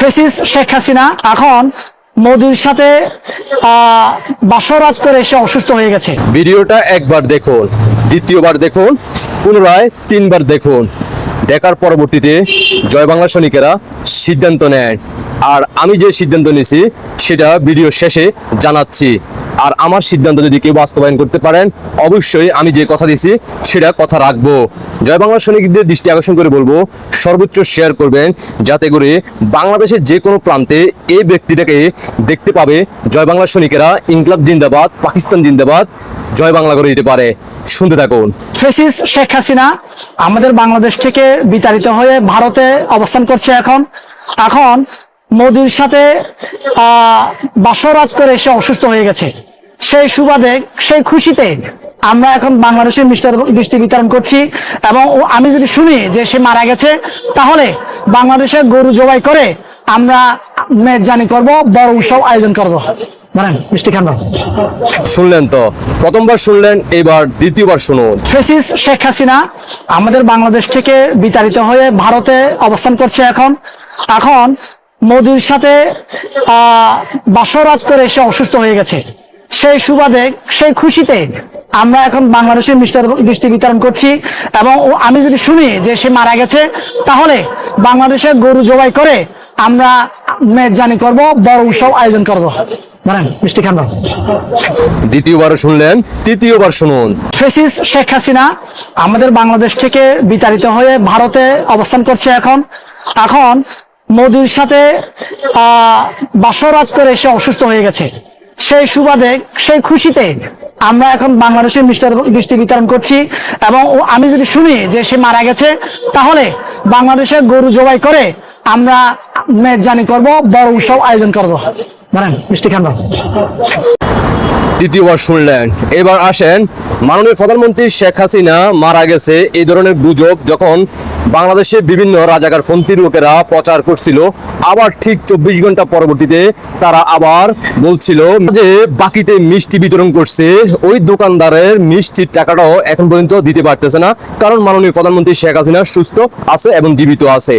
ফেসিস শেখ হাসিনা এখন মোদির সাথে বাসরাত করে সে অসুস্থ হয়ে গেছে। ভিডিওটা একবার দেখুন, দ্বিতীয়বার দেখুন, পুনরায় তিনবার দেখুন। দেখার পরবর্তীতে জয় বাংলা সৈনিকেরা সিদ্ধান্ত নেয়। আর আমি যে সিদ্ধান্ত নিয়েছি, সেটা ভিডিও শেষে জানাচ্ছি। আর আমার সিদ্ধান্ত যদি কেউ বাস্তবায়ন করতে পারেন অবশ্যই আমি যে কথা দিছি সেটা কথা রাখব। জয় বাংলা সৈনিকদের দৃষ্টি আকর্ষণ করে বলব সর্বোচ্চ শেয়ার করবেন যাতে করে বাংলাদেশের যে কোনো প্রান্তে এই ব্যক্তিটাকে দেখতে পাবে জয় বাংলা সৈনিকেরা ইনকলাব জিন্দাবাদ পাকিস্তান জিন্দাবাদ জয় বাংলা করে দিতে পারে। শুনতে থাকুন। ফেসিস শেখ হাসিনা আমাদের বাংলাদেশ থেকে বিতাড়িত হয়ে ভারতে অবস্থান করছে এখন। এখন মোদির সাথে আহ, বাসরাত করে এসে অসুস্থ হয়ে গেছে। সেই সুবাদে সেই খুশিতে আমরা এখন বাংলাদেশের মিষ্টার বৃষ্টি বিতরণ করছি এবং আমি যদি শুনি যে সে মারা গেছে তাহলে বাংলাদেশের গরু জবাই করে আমরা মেজবানি করব বড় উৎসব আয়োজন করব। বলেন মিষ্টি খান শুনলেন তো প্রথমবার শুনলেন এবার দ্বিতীয়বার শুনুন। ফেসিস শেখ হাসিনা আমাদের বাংলাদেশ থেকে বিতাড়িত হয়ে ভারতে অবস্থান করছে এখন। এখন মোদির সাথে আহ, বাসরাত করে সে অসুস্থ হয়ে গেছে। সেই সুবাদে সেই খুশিতে আমরা এখন বাংলাদেশের মিষ্টার বৃষ্টি বিতরণ করছি। এবং আমি যদি শুনি যে সে মারা গেছে তাহলে বাংলাদেশের গরু জবাই করে আমরা মেজবানি করব বড় উৎসব আয়োজন করব। মিষ্টি খান দ্বিতীয়বার শুনলেন তৃতীয়বার শুনুন। ফেসিস শেখ হাসিনা আমাদের বাংলাদেশ থেকে বিতাড়িত হয়ে ভারতে অবস্থান করছে এখন। এখন মোদির সাথে আহ, বাসরাত করে সে অসুস্থ হয়ে গেছে। সেই সুবাদে, সেই খুশিতে আমরা এখন বাংলাদেশে মিষ্টার মিষ্টি বিতরণ করছি এবং আমি যদি শুনি যে সে মারা গেছে, তাহলে বাংলাদেশে গরু জবাই করে আমরা মেজবানি করব, বড় উৎসব আয়োজন করব বলেন, মিষ্টি খান। দ্বিতীয়বার শুনলেন। এবার আসেন, মাননীয় প্রধানমন্ত্রী শেখ হাসিনা মারা গেছে, এই ধরনের গুজব যখন বাংলাদেশে বিভিন্ন রাজাকার ফন্তির লোকেরা প্রচার করছিল, আবার ঠিক চব্বিশ ঘণ্টা পরবর্তীতে তারা আবার বলছিল যে, বাকিতে মিষ্টি বিতরণ করছে, ওই দোকানদারের মিষ্টির টাকাটাও এখন পর্যন্ত দিতে পারতেছে না, কারণ মাননীয় প্রধানমন্ত্রী শেখ হাসিনা সুস্থ আছে এবং জীবিত আছে।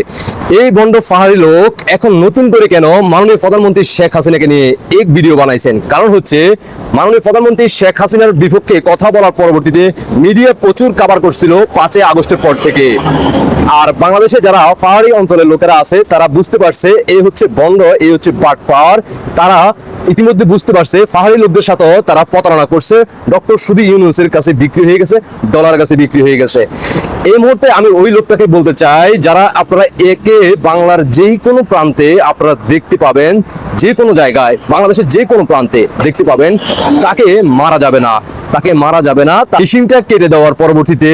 এই বন্ড পাহাড়ি লোক এখন নতুন করে কেন মাননীয় প্রধানমন্ত্রী শেখ হাসিনাকে নিয়ে এক ভিডিও বানাইছেন? কারণ হচ্ছে, মাননীয় প্রধানমন্ত্রী শেখ হাসিনার বিপক্ষে কথা বলার পরবর্তীতে মিডিয়া প্রচুর কাবার করছিল পাঁচই আগস্টের পর থেকে। আর বাংলাদেশে যারা পাহাড়ি অঞ্চলের লোকেরা আছে, তারা বুঝতে পারছে এই হচ্ছে বন্ড এই হচ্ছে বাটপার তারা ইতিমধ্যে বুঝতে পারছে, পাহাড়ি লোকদের সাথেও তারা প্রতারণা করছে। ডক্টর সুদী ইউনুসের কাছে বিক্রি হয়ে গেছে, ডলার কাছে বিক্রি হয়ে গেছে। এই মুহূর্তে আমি ওই লোকটাকে বলতে চাই, যারা আপনারা একে বাংলার যেই কোনো প্রান্তে আপনারা দেখতে পাবেন, যে কোনো জায়গায়, বাংলাদেশের যে কোনো প্রান্তে দেখতে পাবেন। তাকে মারা যাবে না। তাকে মারা যাবে না। মেশিনটা কেটে দেওয়ার পরবর্তীতে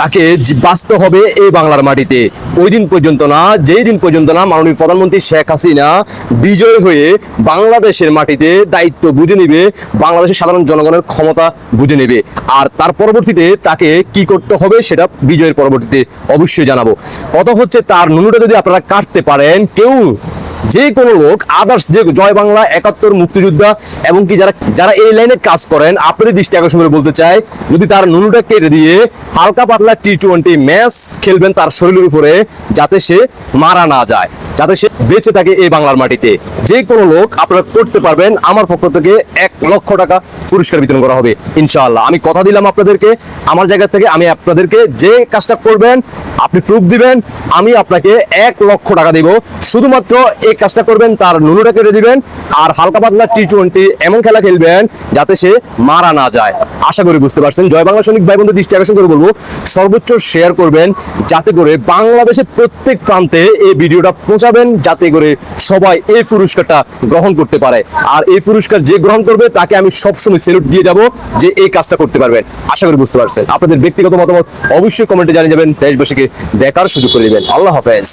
তাকে বাঁচতে হবে এই বাংলার মাটিতে। ওই দিন পর্যন্ত না, যেই দিন পর্যন্ত না মাননীয় প্রধানমন্ত্রী শেখ হাসিনা বিজয় হয়ে বাংলাদেশের মাটিতে দায়িত্ব বুঝে নেবে, বাংলাদেশের সাধারণ জনগণের ক্ষমতা বুঝে নেবে। আর তার পরবর্তীতে তাকে কি করতে হবে সেটা বিজয়ের পরবর্তীতে অবশ্যই জানাব। কত হচ্ছে তার নুনুটা যদি আপনারা কাটতে পারেন, কেউ যে কোনো লোক আদার্স যে জয় বাংলা, একাত্তর, মুক্তিযোদ্ধা এবং কি যারা যারা এই লাইনে কাজ করেন আপনি দৃষ্টি আকর্ষণ করে বলতে চাই, যদি তার নুনুটা কেটে দিয়ে হালকা পাতলা টি টোয়েন্টি ম্যাচ খেলবেন তার শরীরের উপরে, যাতে সে মারা না যায়। যাতে সে বেঁচে থাকে এই বাংলার মাটিতে। যে কোনো লোক আপনারা করতে পারবেন। আমার পক্ষ থেকে এক লক্ষ টাকা পুরস্কার বিতরণ করা হবে, ইনশাআল্লাহ। আমি কথা দিলাম আপনাদেরকে। আমার জায়গা থেকে আমি আপনাদেরকে যে কাজটা করবেন, আপনি প্রুফ দিবেন, আমি আপনাকে এক লক্ষ টাকা দিব। শুধুমাত্র এই কাজটা করবেন, তার নুনুটা কেটে দিবেন, আর হালকা পাতলা টি টোয়েন্টি এমন খেলা খেলবেন যাতে সে মারা না যায়। আশা করি বুঝতে পারছেন। জয় বাংলা সৈনিক ভাই বন্ধু দৃষ্টি আকর্ষণ করে বলব, সর্বোচ্চ শেয়ার করবেন, যাতে করে বাংলাদেশের প্রত্যেক প্রান্তে এই ভিডিওটা পৌঁছাবেন যাতে করে সবাই এই পুরস্কারটা গ্রহণ করতে পারে। আর এই পুরস্কার যে গ্রহণ করবে, তাকে আমি সবসময় সেলুট দিয়ে যাব যে এই কাজটা করতে পারবেন আশা করি বুঝতে পারছেন। আপনাদের ব্যক্তিগত মতামত অবশ্যই কমেন্টে জানিয়ে যাবেন। দেশবাসীকে দেখার সুযোগ করে দেবেন। আল্লাহ হাফেজ।